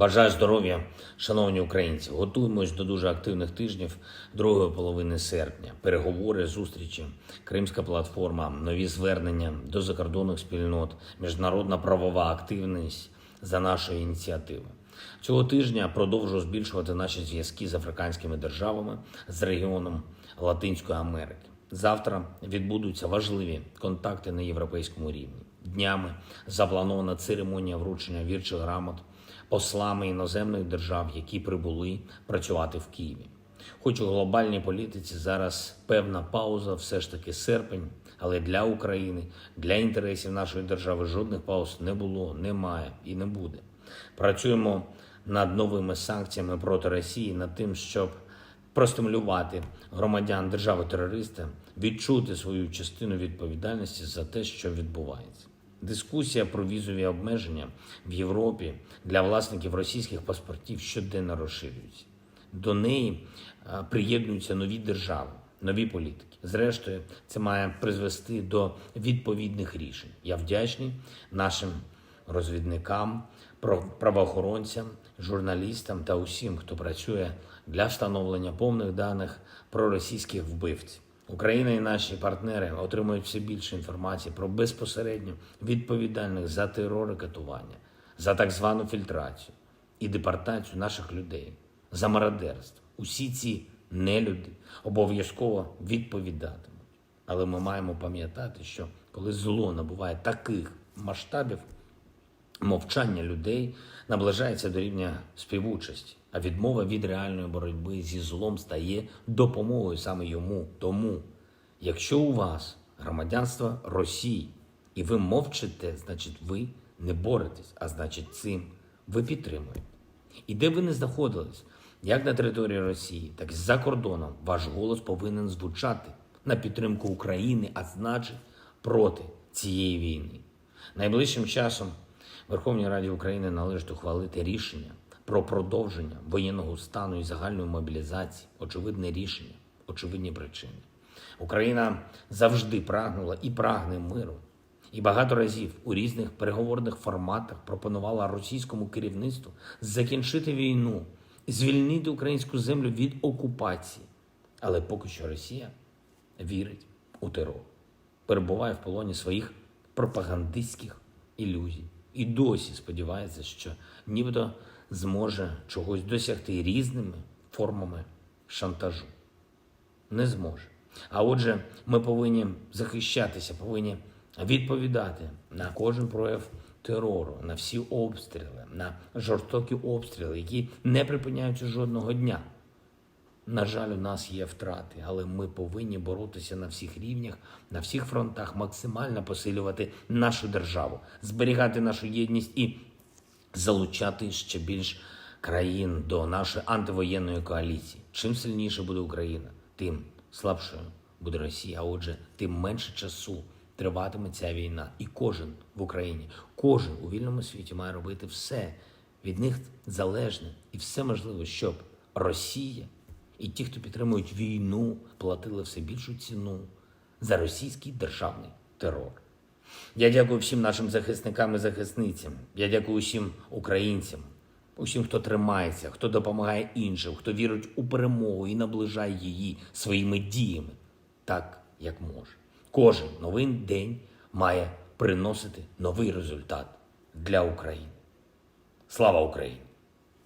Бажаю здоров'я, шановні українці. Готуємось до дуже активних тижнів другої половини серпня. Переговори, зустрічі, Кримська платформа, нові звернення до закордонних спільнот, міжнародна правова активність за нашої ініціативи. Цього тижня продовжу збільшувати наші зв'язки з африканськими державами з регіоном Латинської Америки. Завтра відбудуться важливі контакти на європейському рівні. Днями запланована церемонія вручення вірчих грамот послами іноземних держав, які прибули працювати в Києві. Хоч у глобальній політиці зараз певна пауза, все ж таки серпень, але для України, для інтересів нашої держави жодних пауз не було, немає і не буде. Працюємо над новими санкціями проти Росії, над тим, щоб простимулювати громадян держави-терориста відчути свою частину відповідальності за те, що відбувається. Дискусія про візові обмеження в Європі для власників російських паспортів щоденно розширюється. До неї е, приєднуються нові держави, нові політики. Зрештою, це має призвести до відповідних рішень. Я вдячний нашим розвідникам, правоохоронцям, журналістам та усім, хто працює для встановлення повних даних про російських вбивців. Україна і наші партнери отримують все більше інформації про безпосередню відповідальних за терор і катування, за так звану фільтрацію і депортацію наших людей, за мародерство. Усі ці нелюди обов'язково відповідатимуть. Але ми маємо пам'ятати, що коли зло набуває таких масштабів, мовчання людей наближається до рівня співучасті, а відмова від реальної боротьби зі злом стає допомогою саме йому. Тому, якщо у вас громадянство Росії і ви мовчите, значить ви не боретесь, а значить цим ви підтримуєте. І де ви не знаходились, як на території Росії, так і за кордоном, ваш голос повинен звучати на підтримку України, а значить проти цієї війни. Найближчим часом Верховній Раді України належить ухвалити рішення про продовження воєнного стану і загальної мобілізації. Очевидне рішення, очевидні причини. Україна завжди прагнула і прагне миру. І багато разів у різних переговорних форматах пропонувала російському керівництву закінчити війну, звільнити українську землю від окупації. Але поки що Росія вірить у терор, перебуває в полоні своїх пропагандистських ілюзій і досі сподівається, що нібито зможе чогось досягти різними формами шантажу. Не зможе. А отже, ми повинні захищатися, повинні відповідати на кожен прояв терору, на всі обстріли, на жорстокі обстріли, які не припиняються жодного дня. На жаль, у нас є втрати, але ми повинні боротися на всіх рівнях, на всіх фронтах, максимально посилювати нашу державу, зберігати нашу єдність і залучати ще більш країн до нашої антивоєнної коаліції. Чим сильніше буде Україна, тим слабшою буде Росія. А отже, тим менше часу триватиме ця війна. І кожен в Україні, кожен у вільному світі має робити все від них залежне і все можливе, щоб Росія і ті, хто підтримують війну, платили все більшу ціну за російський державний терор. Я дякую всім нашим захисникам і захисницям. Я дякую усім українцям, усім, хто тримається, хто допомагає іншим, хто вірить у перемогу і наближає її своїми діями, так як може. Кожен новий день має приносити новий результат для України. Слава Україні!